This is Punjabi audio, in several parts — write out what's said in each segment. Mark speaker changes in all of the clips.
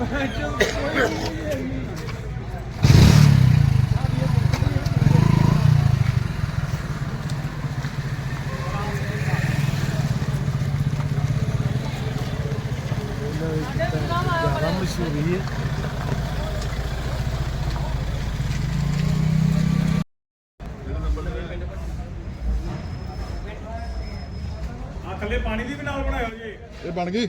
Speaker 1: ਮਸ਼ਹੂਰੀ ਪਾਣੀ ਦੀ ਵੀ ਨਾਲ ਬਣਾਇਓ
Speaker 2: ਬਣ ਗਈ?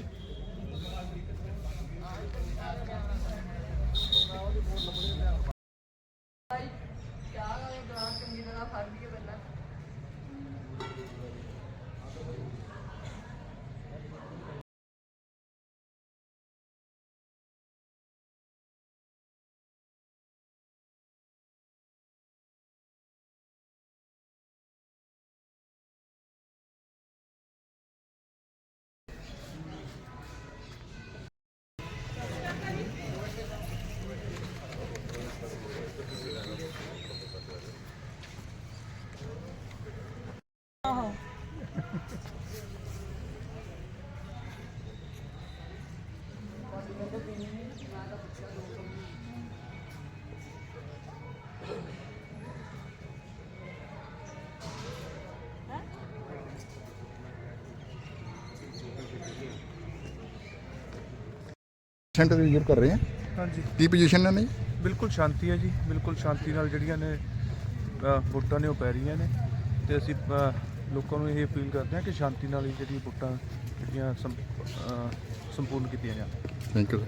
Speaker 2: ਸੈਂਟਰ ਵਿਜ਼ਿਟ ਕਰ ਰਹੇ ਹਾਂ
Speaker 3: ਹਾਂਜੀ।
Speaker 2: ਕੀ ਪੋਜੀਸ਼ਨ ਹੈ ਨਹੀਂ
Speaker 3: ਬਿਲਕੁਲ ਸ਼ਾਂਤੀ ਹੈ ਜੀ ਬਿਲਕੁਲ ਸ਼ਾਂਤੀ ਨਾਲ ਜਿਹੜੀਆਂ ਨੇ ਅ, ਵੋਟਾਂ ਨੇ ਉਹ ਪੈ ਰਹੀਆਂ ਨੇ ਤੇ ਅਸੀਂ ਅ, ਲੋਕਾਂ ਨੂੰ ਇਹ ਅਪੀਲ ਕਰਦੇ ਹਾਂ ਕਿ ਸ਼ਾਂਤੀ ਨਾਲ ਹੀ ਜਿਹੜੀਆਂ ਵੋਟਾਂ ਜਿਹੜੀਆਂ ਸੰਪ- ਅ, ਸੰਪੂਰਨ ਕੀਤੀਆਂ ਜਾਣ।
Speaker 2: Thank you